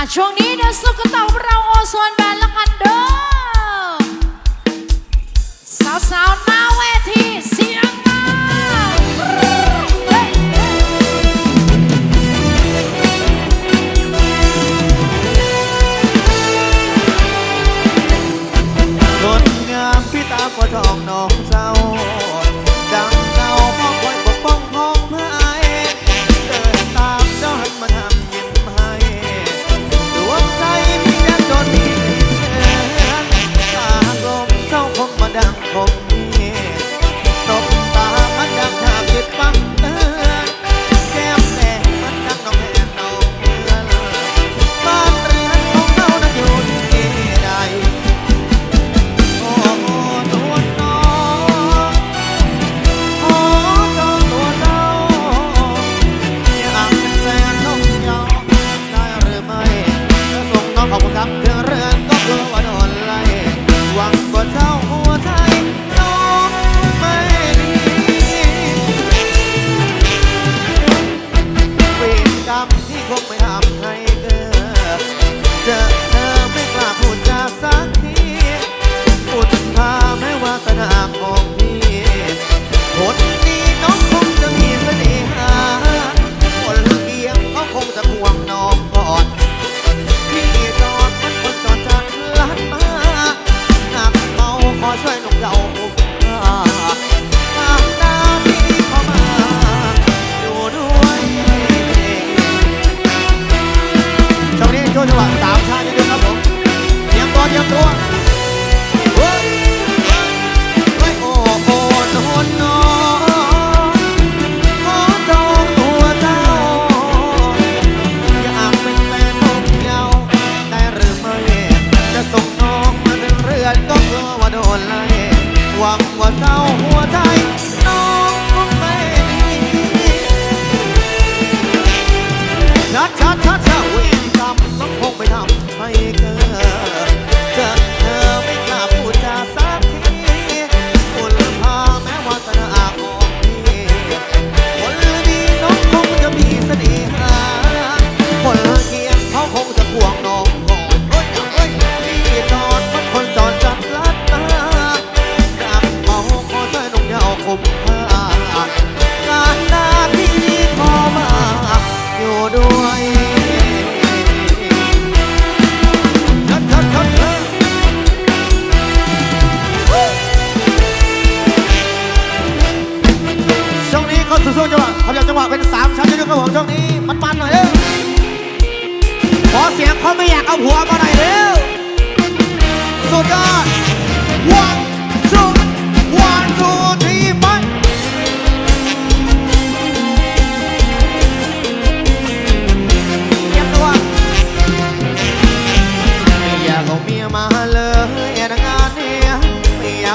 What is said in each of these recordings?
ะช่วงนี้เดี๋ยวสุกต่อเราโอโซนแบนละกันเด้อสาวสๆหน้าเวทีเสียงมาคนงามพี่ตาก็ทองน้อง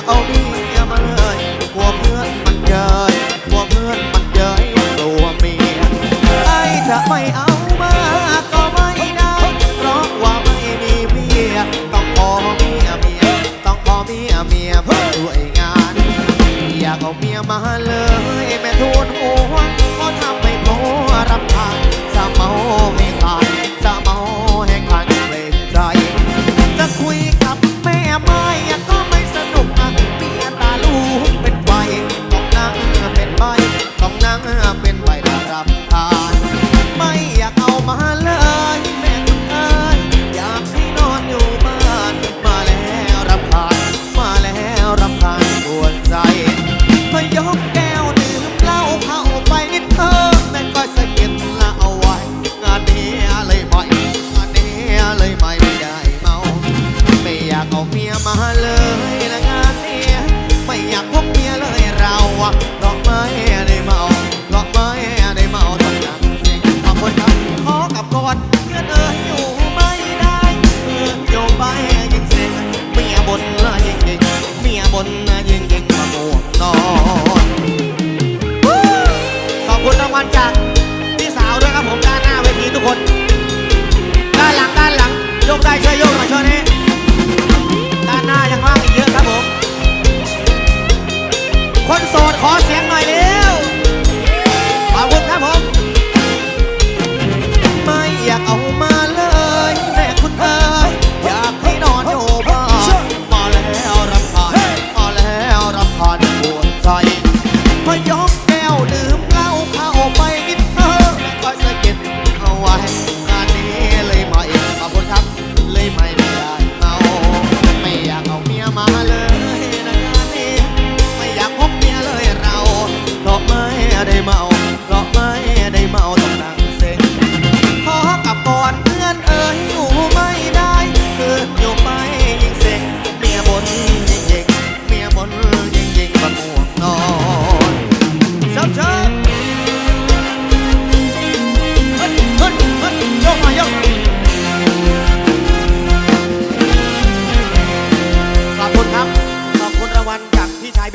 เอาดียมาเลยพวกเพื่อนมันเย้ยกลัวเพื่อนมันเย้ยว่ตัวเมียไอจะไม่เอามาก็ไม่ได้ เพราะว่าไม่มีเมีย ต้องขอเมียเมีย ต้องขอเมียเมียเพื่อช่วยงาน อยากเอาเมียมาเลยแม่ทูนหัวเพราะทำให้โมรำคาญเมาให้ตาย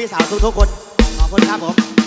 พี่สาวทุกๆคนขอบคุณครับผม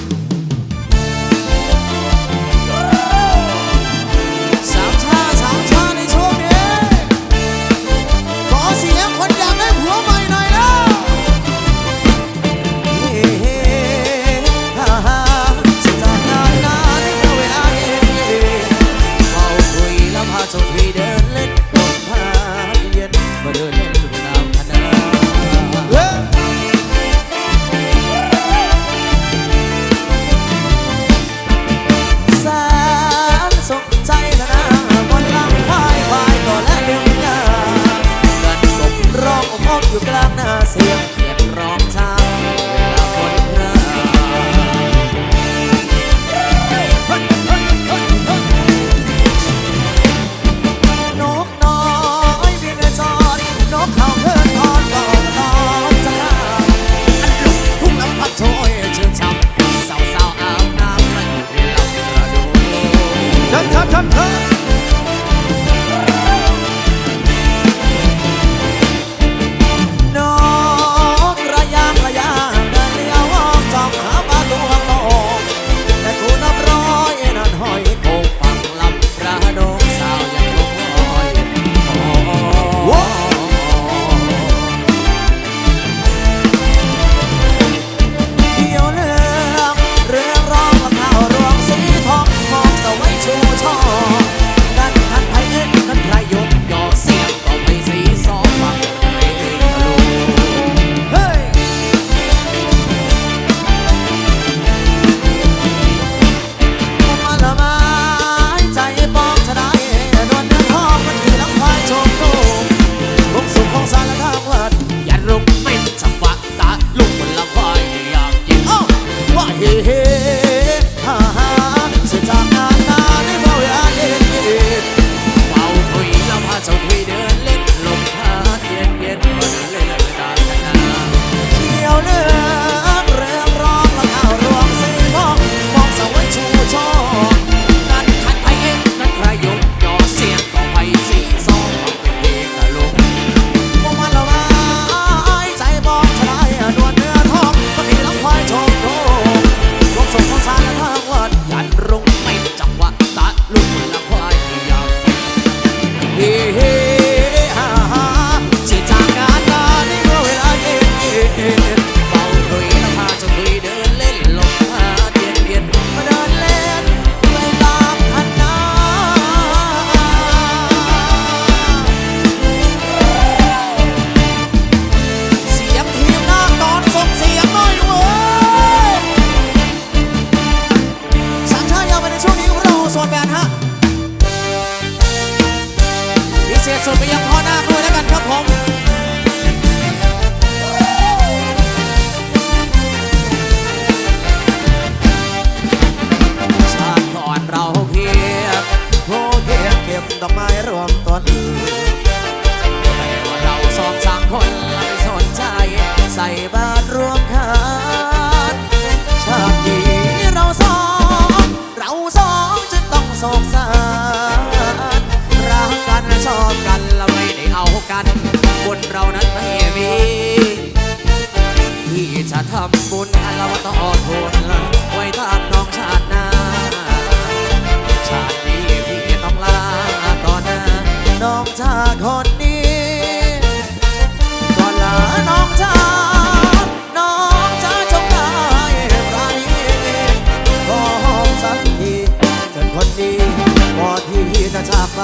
จากไป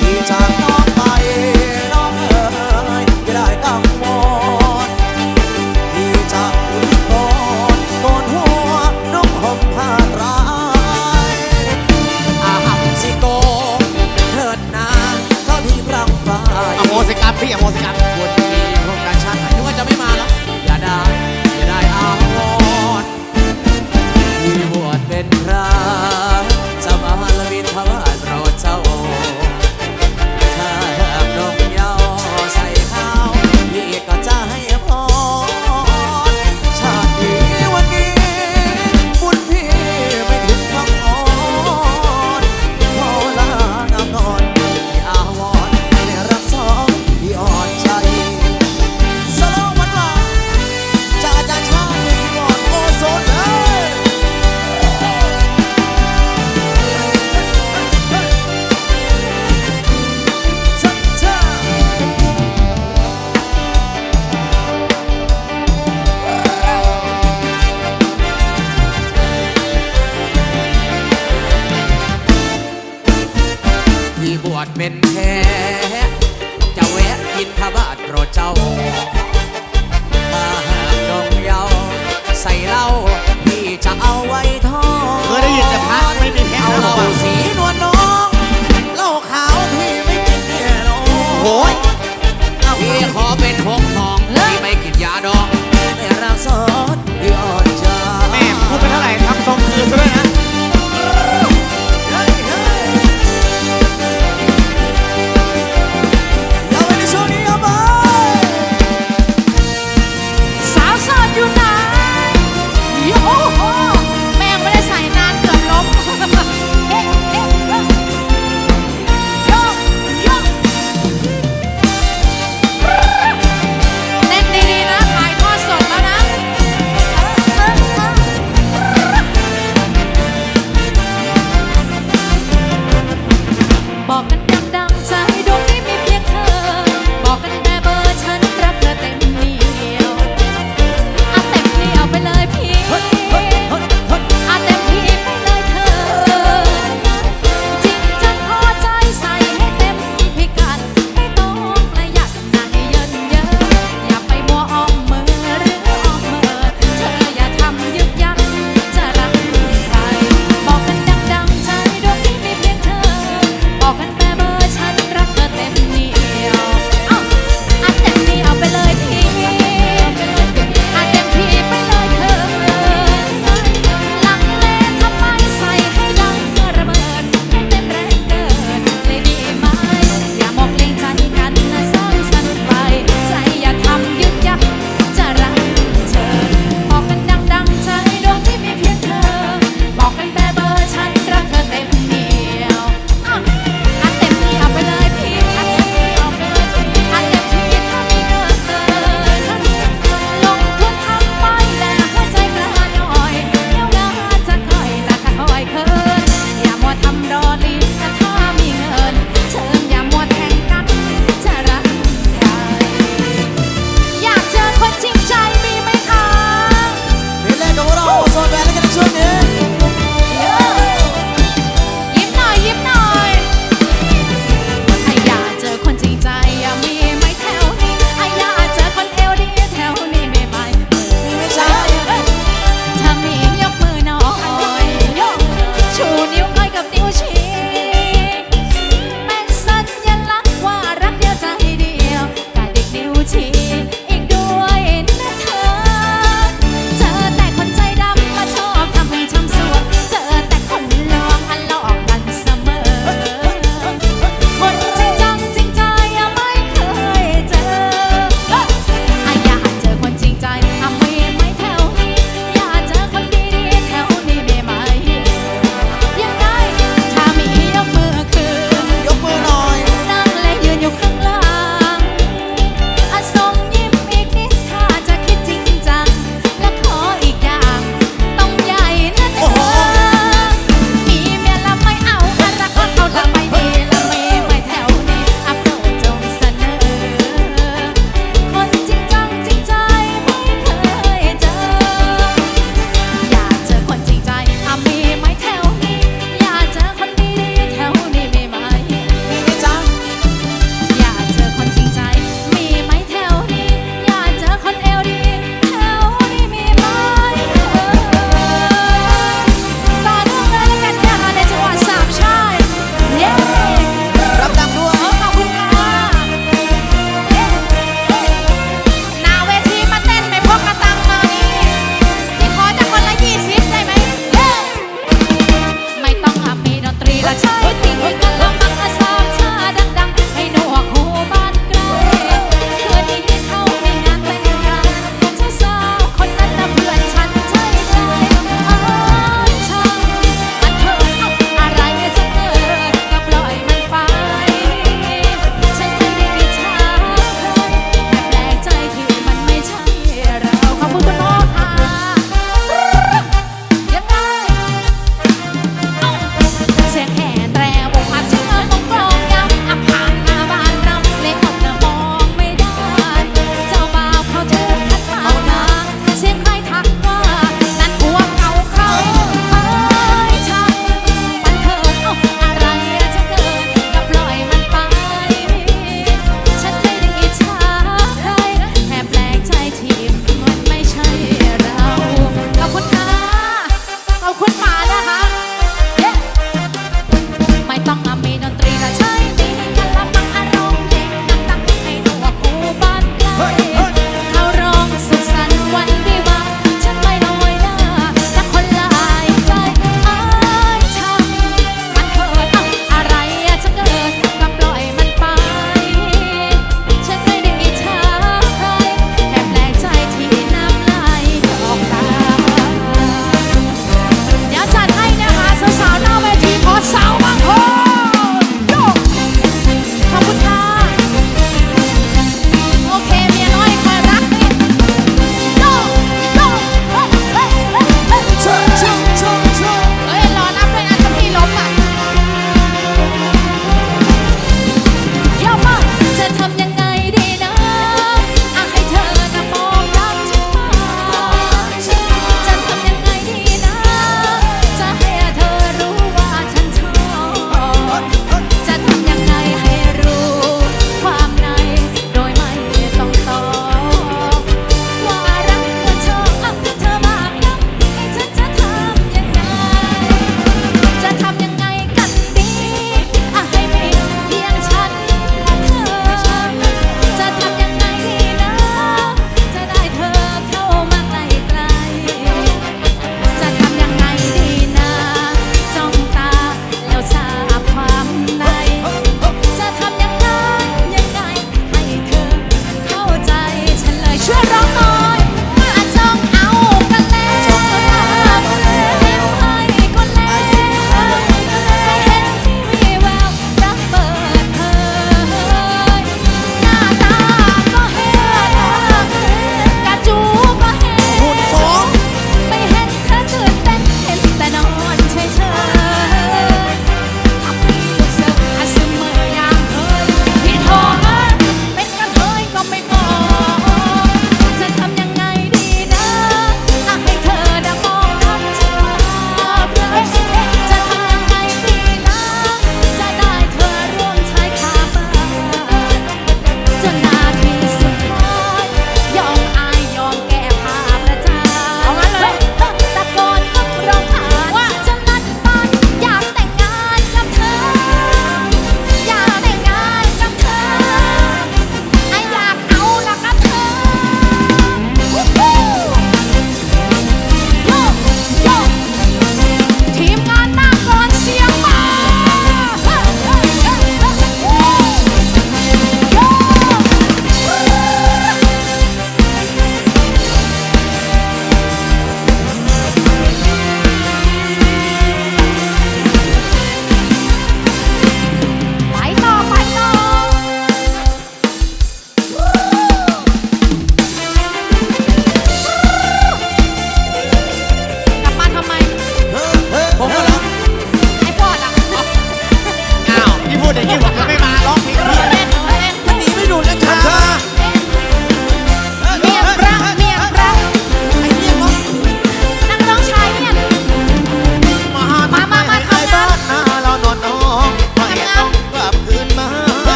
ที่จาก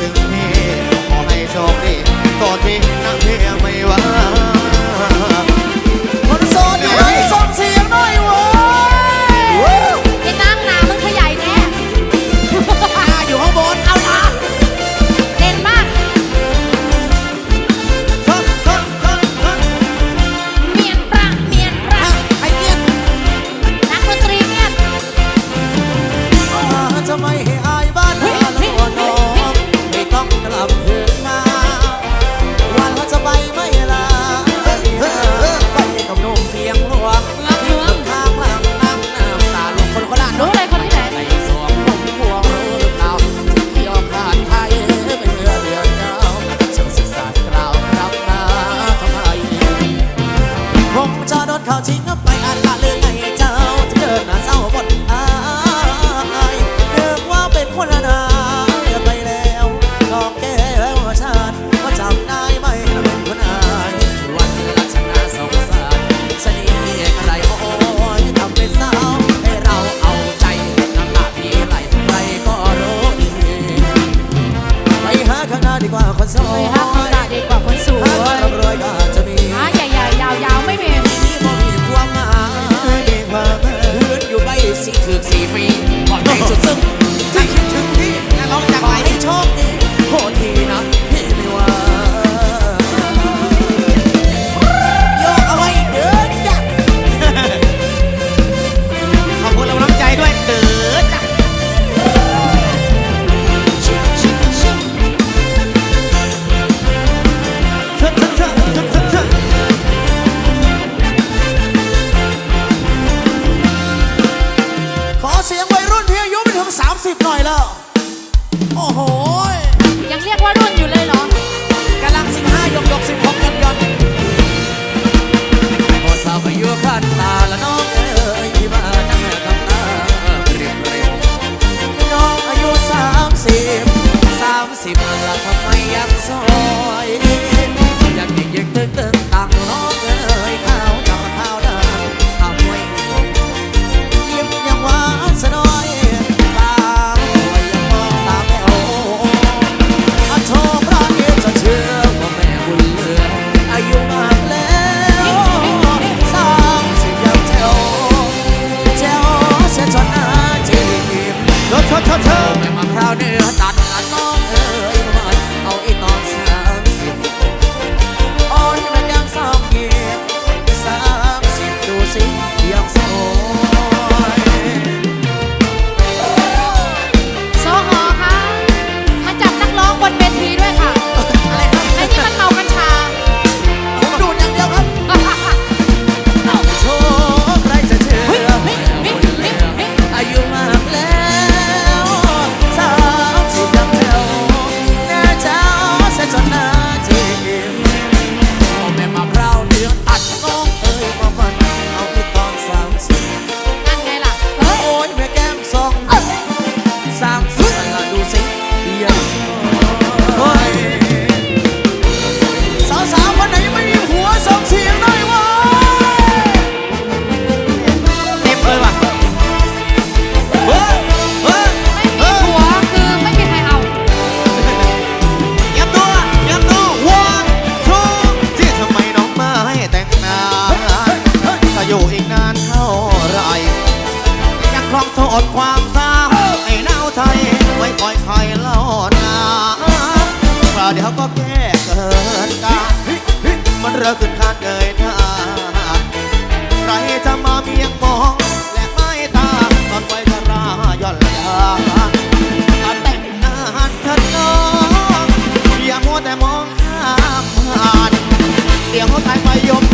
Και το μήνυμα อกสีฟรีก่อนใจสุดซึ้งที่คิดถึงพี่และร้องจากไปให้โชคดีโทษที สิบละทำไมยังซอยอยังยิงยิงตึงตึงต่างน้อง ใครเล่านาคราวเดียวก็แก้เกินกันมันเริ่มขึ้นคาดเงยหน้าใครจะมาเมียงมอง และไม่ตาตอนไบจะราย่อนยาแต่งงานเธอน้องอย่ามัวแต่มองข้ามผ่านเดี๋ยวเขาตายไปยม